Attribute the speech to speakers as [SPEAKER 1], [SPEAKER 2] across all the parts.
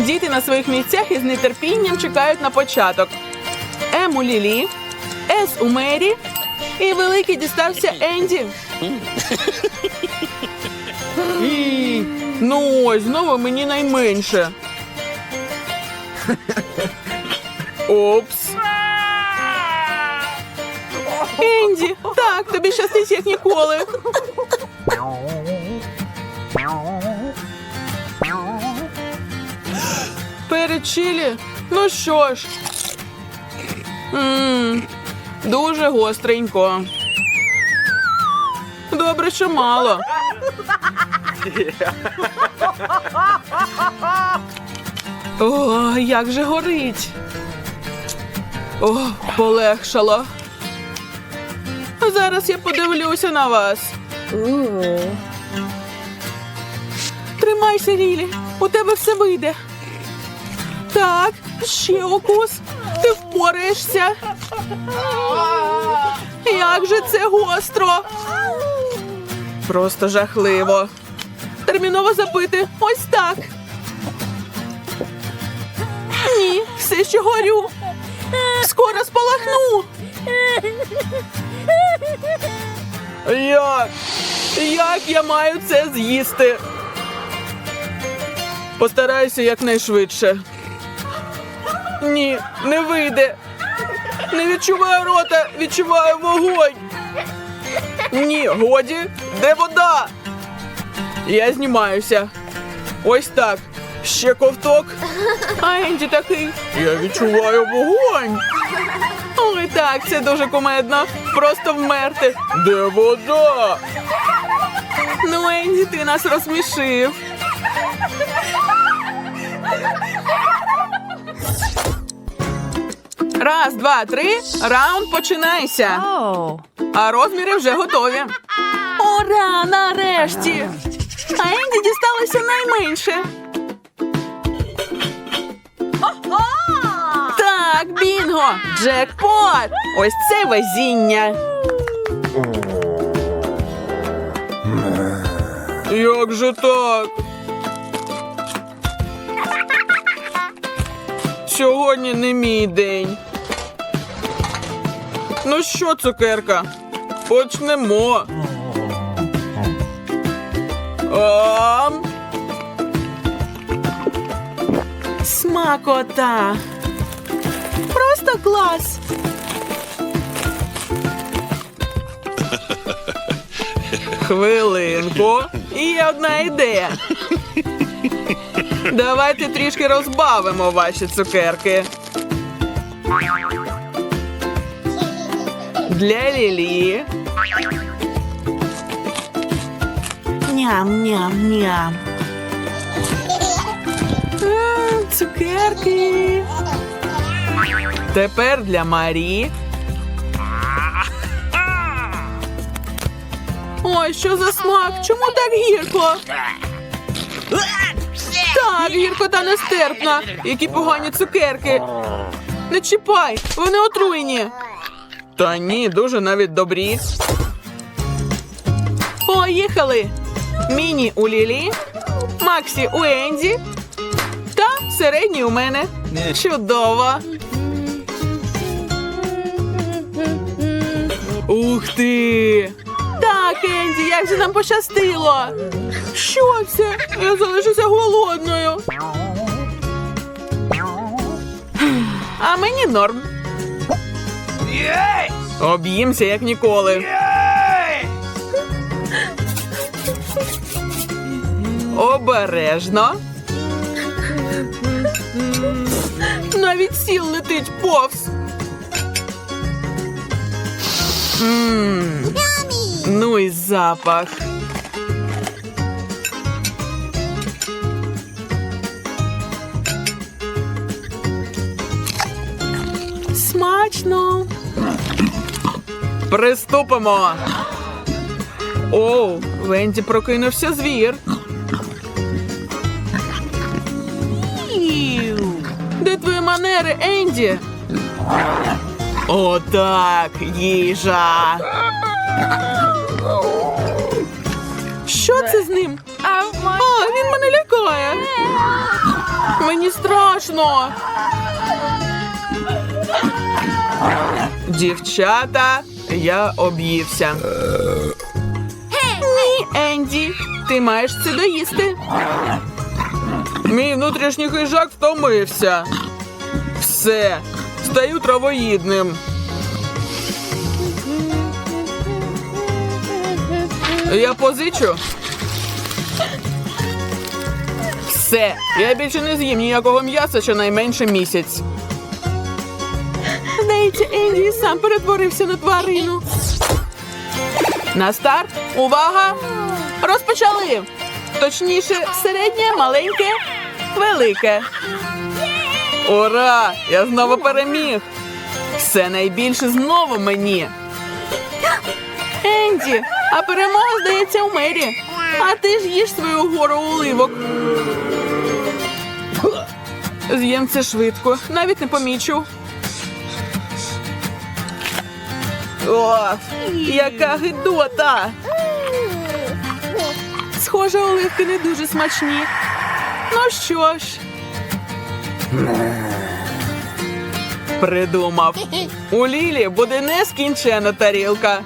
[SPEAKER 1] Діти на своїх місцях із нетерпінням чекають на початок. М у Лілі, С у Мері і великий дістався Енді. І, ну ось, знову мені найменше. Опс. Енді, так, тобі щастить як ніколи. Перед чилі? Ну що ж. Ммм, дуже гостренько. Добре, що мало. О, як же горить. О, полегшало. Зараз я подивлюся на вас. Тримайся, Лілі, у тебе все вийде. Так, ще укус. Ти впораєшся. Як же це гостро. Просто жахливо. Терміново запити. Ось так. Ні, все ще горю. Скоро спалахну. Як? Як я маю це з'їсти? Постараюся якнайшвидше. Ні, не вийде. Не відчуваю рота, відчуваю вогонь. Ні, годі, де вода? Я знімаюся. Ось так. Ще ковток. А Енді такий. Я відчуваю вогонь. Ой, так, це дуже кумедно. Просто вмерти. Де вода? Ну, Енді, ти нас розсмішив. Раз, два, три. Раунд починайся. А розміри вже готові. Ура! Нарешті! А Енді дісталося найменше. Так, бінго! Джекпот! Ось це везіння. Як же так? Сьогодні не мій день. Ну що, цукерка? Почнемо. Смакота. Просто клас. Хвилинку. І є одна ідея. Давайте трішки розбавимо ваші цукерки. Для Лілі. Ням-ням-ням. Цукерки. Тепер для Марі. Ой, що за смак? Чому так гірко? Так, гірко та нестерпна. Які погані цукерки. Не чіпай, вони отруйні. Та ні, дуже навіть добрі. Поїхали. Міні у Лілі, Максі у Енді та середній у мене. Чудово. Ух ти! Так, Енді, як же нам пощастило. Що це? Я залишуся голодною. А мені норм. Об'їмся, як ніколи. Обережно. Навіть сіл летить повз. М, Ну і запах. Приступимо. Оу, Венді прокинувся звір. Де твої манери, Енді? Отак, їжа. Що це з ним? А, він мене лякає. Мені страшно. Дівчата, я об'ївся. Ні, Енді, ти маєш це доїсти. Мій внутрішній хижак втомився. Все, стаю травоїдним. Я позичу. Все, я більше не з'їм ніякого м'яса щонайменше місяць. Здається, Енді сам перетворився на тварину. На старт. Увага! Розпочали! Точніше, середнє, маленьке, велике. Ура! Я знову переміг! Все найбільше знову мені. Енді, а перемога здається у мері. А ти ж їж свою гору оливок. З'їм це швидко, навіть не помічу. О, яка гидота! Схоже, оливки не дуже смачні. Ну що ж. Придумав. У Лілі буде нескінчена тарілка.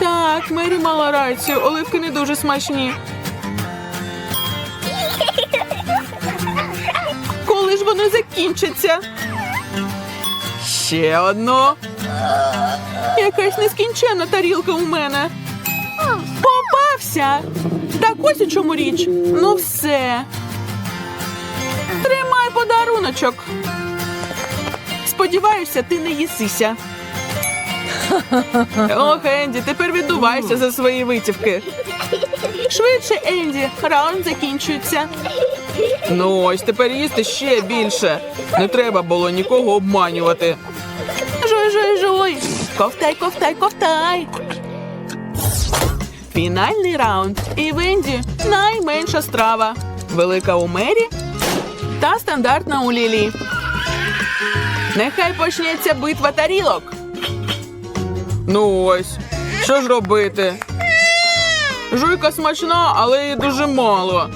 [SPEAKER 1] Так, Мері мала рацію, оливки не дуже смачні. Коли ж вони закінчаться? Ще одну. Якась нескінченна тарілка у мене. Попався. Так ось у чому річ. Ну все. Тримай подаруночок. Сподіваюся, ти не їсися. Ох, Енді, тепер віддувайся за свої витівки. Швидше, Енді, раунд закінчується. Ну ось тепер їсти ще більше. Не треба було нікого обманювати. Жуй, жуй, жуй. Ковтай, ковтай, ковтай. Фінальний раунд. І в Енді найменша страва. Велика у мері та стандартна у Лілі. Нехай почнеться битва тарілок. Ну ось, що ж робити? Жуйка смачна, але її дуже мало.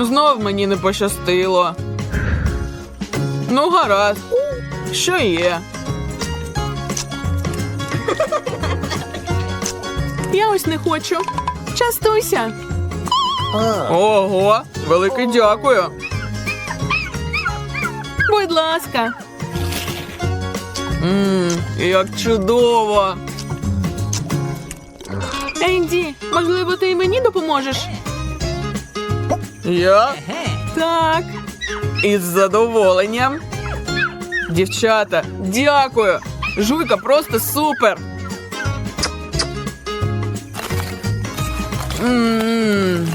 [SPEAKER 1] Знов мені не пощастило. Ну, гаразд. Що є? Я ось не хочу. Частуйся. Ого, велике дякую. Будь ласка. Мм, як чудово. Енді, можливо, ти і мені допоможеш? Я? Так. Із задоволенням. Дівчата, дякую. Жуйка просто супер. Мм.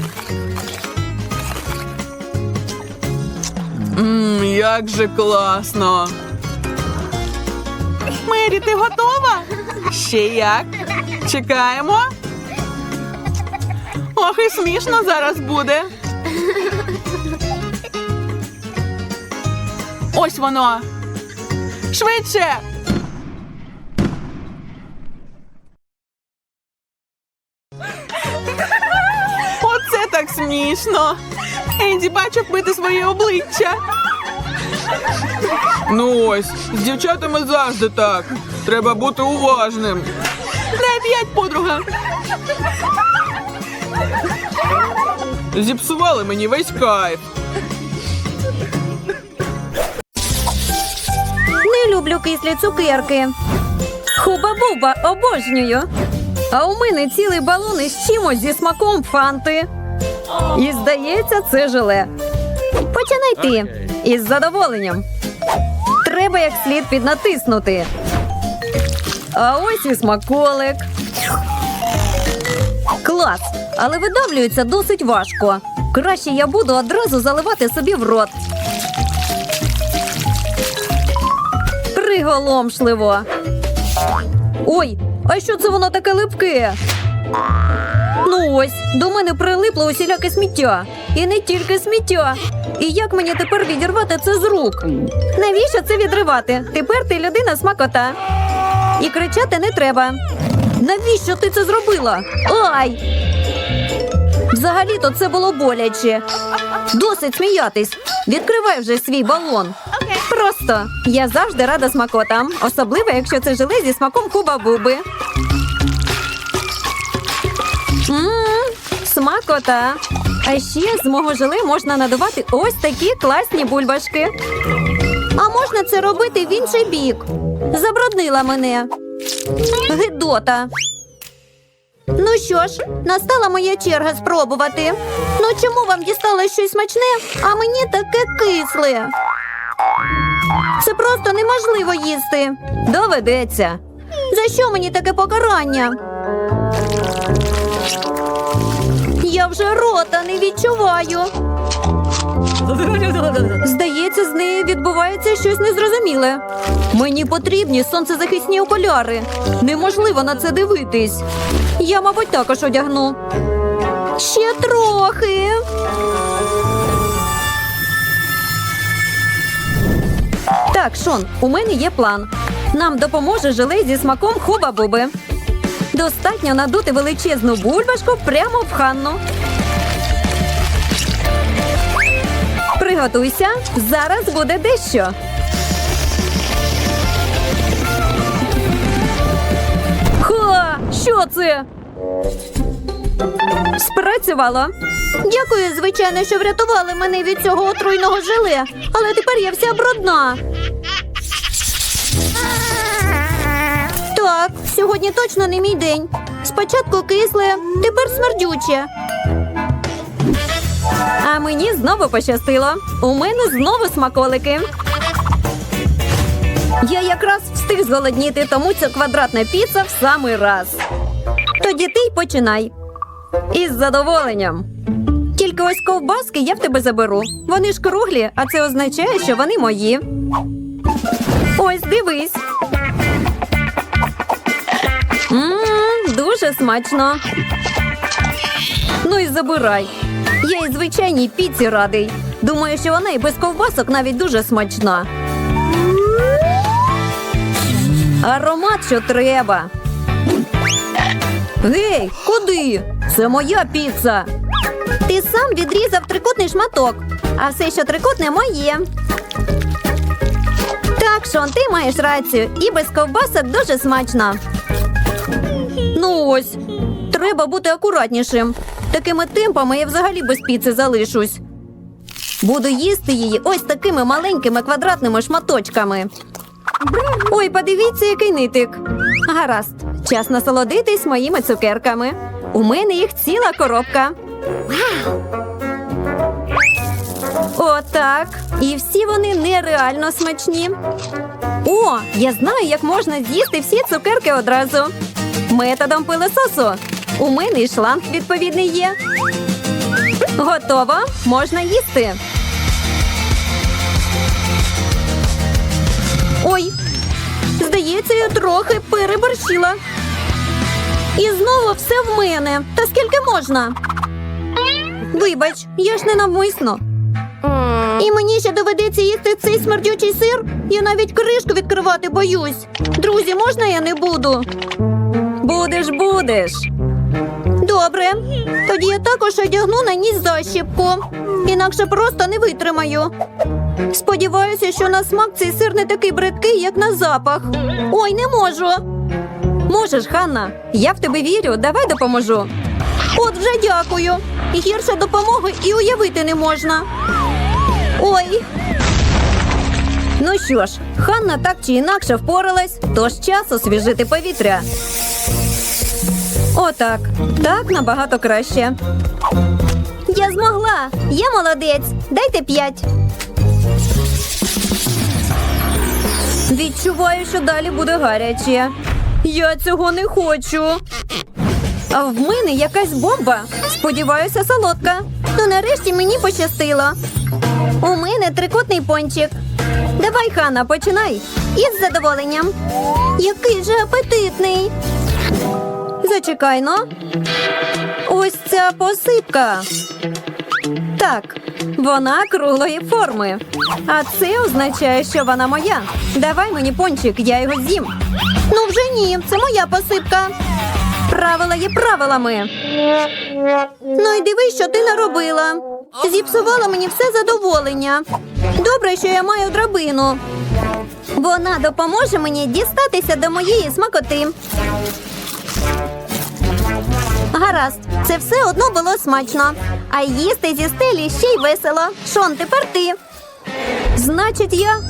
[SPEAKER 1] Мм, як же класно. Мері, ти готова? Ще як? Чекаємо. Ох, і смішно зараз буде. Ось воно. Швидше. Оце так смішно. Енді бачив бити своє обличчя. Ну ось, з дівчатами завжди так. Треба бути уважним. Дай п'ять, подруга. Зіпсували мені весь кайф.
[SPEAKER 2] Кислі цукерки. Хуба-буба обожнюю. А у мене цілий балон із чимось зі смаком фанти. І здається, це желе. Починай ти із задоволенням. Треба як слід піднатиснути. А ось і смаколик. Клас! Але видавлюється досить важко. Краще я буду одразу заливати собі в рот. Приголомшливо. Ой, а що це воно таке липке? Ну ось, до мене прилипло усіляке сміття. І не тільки сміття. І як мені тепер відірвати це з рук? Навіщо це відривати? Тепер ти людина смакота. І кричати не треба. Навіщо ти це зробила? Ай! Взагалі-то це було боляче. Досить сміятись. Відкривай вже свій балон. Просто я завжди рада смакотам, особливо якщо це желе зі смаком хуба-буби. Мм, смакота. А ще з мого желе можна надувати ось такі класні бульбашки. А можна це робити в інший бік. Забруднила мене. Гидота. Ну що ж, настала моя черга спробувати. Ну чому вам дісталось щось смачне, а мені таке кисле? Це просто неможливо їсти. Доведеться. За що мені таке покарання? Я вже рота не відчуваю. Здається, з нею відбувається щось незрозуміле. Мені потрібні сонцезахисні окуляри. Неможливо на це дивитись. Я, мабуть, також одягну. Ще трохи. Так, Шон, у мене є план. Нам допоможе желе зі смаком хуба-буби. Достатньо надути величезну бульбашку прямо в ханну. Приготуйся, зараз буде дещо. Ха! Що це? Спрацювало. Дякую, звичайно, що врятували мене від цього отруйного желе, але тепер я вся брудна. Так, сьогодні точно не мій день. Спочатку кисле, тепер смердюче. А мені знову пощастило. У мене знову смаколики. Я якраз встиг зголодніти, тому ця квадратна піца в самий раз. Тоді ти й починай. Із задоволенням. Тільки ось ковбаски я в тебе заберу. Вони ж круглі, а це означає, що вони мої. Ось дивись. Дуже смачно. Ну і забирай. Я і звичайній піці радий. Думаю, що вона і без ковбасок навіть дуже смачна. Аромат, що треба. Гей, куди? Це моя піца. Ти сам відрізав трикутний шматок, а все, що трикутне, моє. Так, Шон, ти маєш рацію, і без ковбасок дуже смачно. Ну ось, треба бути акуратнішим. Такими темпами я взагалі без піци залишусь. Буду їсти її ось такими маленькими квадратними шматочками. Ой, подивіться, який нитик. Гаразд, час насолодитись моїми цукерками. У мене їх ціла коробка. Отак. І всі вони нереально смачні. О, я знаю, як можна з'їсти всі цукерки одразу. Методом пилососу. У мене і шланг відповідний є. Готово. Можна їсти. Ой, здається, я трохи переборщила. І знову все в мене. Та скільки можна? Вибач, я ж не навмисно. І мені ще доведеться їсти цей смердючий сир. Я навіть кришку відкривати боюсь. Друзі, можна я не буду? Будеш, будеш. Добре. Тоді я також одягну на ніс защіпку. Інакше просто не витримаю. Сподіваюся, що на смак цей сир не такий бридкий, як на запах. Ой, не можу. Можеш, Ханна. Я в тебе вірю. Давай допоможу. От вже дякую. Гірше допомоги і уявити не можна. Ой. Ну що ж, Ханна так чи інакше впоралась, тож час освіжити повітря. Отак. Так набагато краще. Я змогла. Я молодець. Дайте п'ять. Відчуваю, що далі буде гаряче. Я цього не хочу. А в мене якась бомба. Сподіваюся, солодка. Ну нарешті мені пощастило. У мене трикутний пончик. Давай, Хана, починай. Із задоволенням. Який же апетитний. Зачекай, но. Ось ця посипка. Так, вона круглої форми. А це означає, що вона моя. Давай мені пончик, я його з'їм. Ну вже ні, це моя посипка. Правила є правилами. Ну і дивись, що ти наробила. Зіпсувала мені все задоволення. Добре, що я маю драбину. Вона допоможе мені дістатися до моєї смакоти. Гаразд, це все одно було смачно. А їсти зі стелі ще й весело. Шон, тепер ти. Значить, я.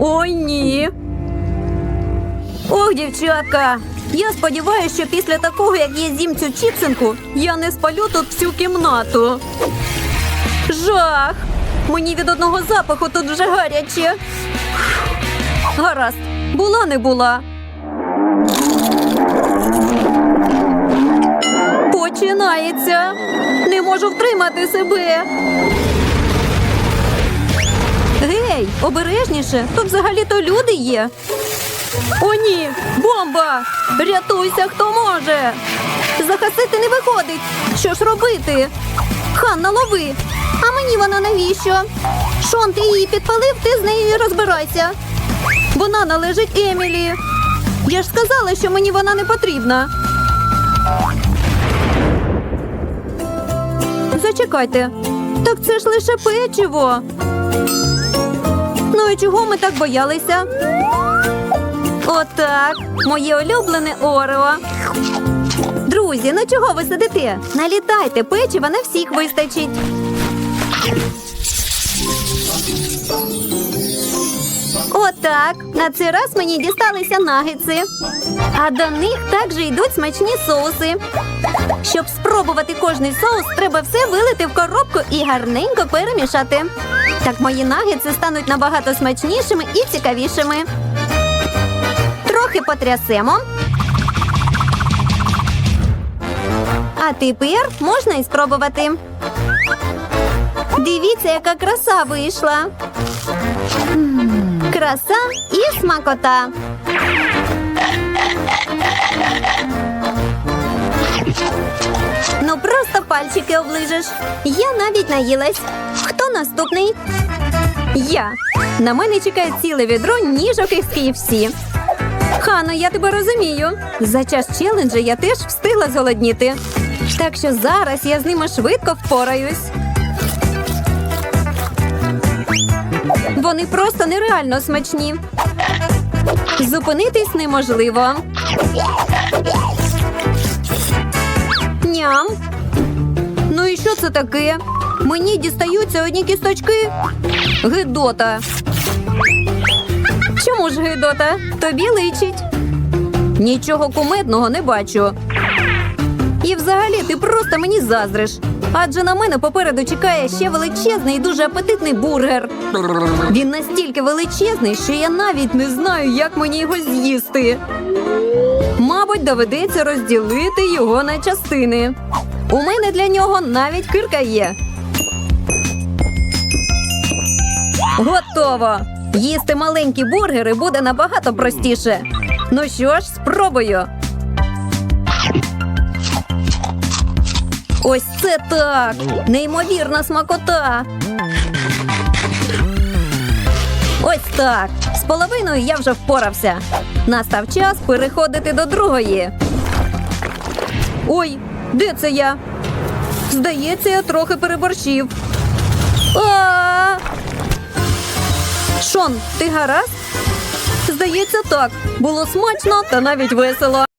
[SPEAKER 2] Ой, ні. Ох, дівчатка. Я сподіваюся, що після такого, як я з'їм цю чіпсинку, я не спалю тут всю кімнату. Жах! Мені від одного запаху тут вже гаряче. Гаразд, була не була. Починається. Не можу втримати себе. Гей, обережніше, тут взагалі-то люди є. О, ні, бомба! Рятуйся, хто може. Захистити не виходить. Що ж робити? Ханна, лови. А мені вона навіщо? Шон, ти її підпалив, ти з нею розбирайся. Вона належить Емілі. Я ж сказала, що мені вона не потрібна. Зачекайте. Так це ж лише печиво. Ну і чого ми так боялися? Отак, моє улюблене Орео. Друзі, ну чого ви сидите? Налітайте, печива на всіх вистачить. Отак. На цей раз мені дісталися нагетси. А до них також йдуть смачні соуси. Щоб спробувати кожний соус, треба все вилити в коробку і гарненько перемішати. Так мої нагетси стануть набагато смачнішими і цікавішими. Трохи потрясемо. А тепер можна і спробувати. Дивіться, яка краса вийшла. Краса і смакота. Ну просто пальчики оближеш. Я навіть наїлась. Хто наступний? Я. На мене чекає ціле відро ніжок із KFC. Хано, я тебе розумію. За час челенджа я теж встигла зголодніти. Так що зараз я з ними швидко впораюсь. Вони просто нереально смачні. Зупинитись неможливо. Ням. Ну і що це таке? Мені дістаються одні кісточки. Гидота. Чому ж гидота? Тобі личить. Нічого кумедного не бачу. І взагалі ти просто мені заздриш. Адже на мене попереду чекає ще величезний і дуже апетитний бургер. Він настільки величезний, що я навіть не знаю, як мені його з'їсти. Мабуть, доведеться розділити його на частини. У мене для нього навіть кирка є. Готово! Їсти маленькі бургери буде набагато простіше. Ну що ж, спробую. Ось це так! Неймовірна смакота. Ось так. З половиною я вже впорався. Настав час переходити до другої. Ой, де це я? Здається, я трохи переборщив. А! Шон, ти гаразд? Здається, так. Було смачно та навіть весело.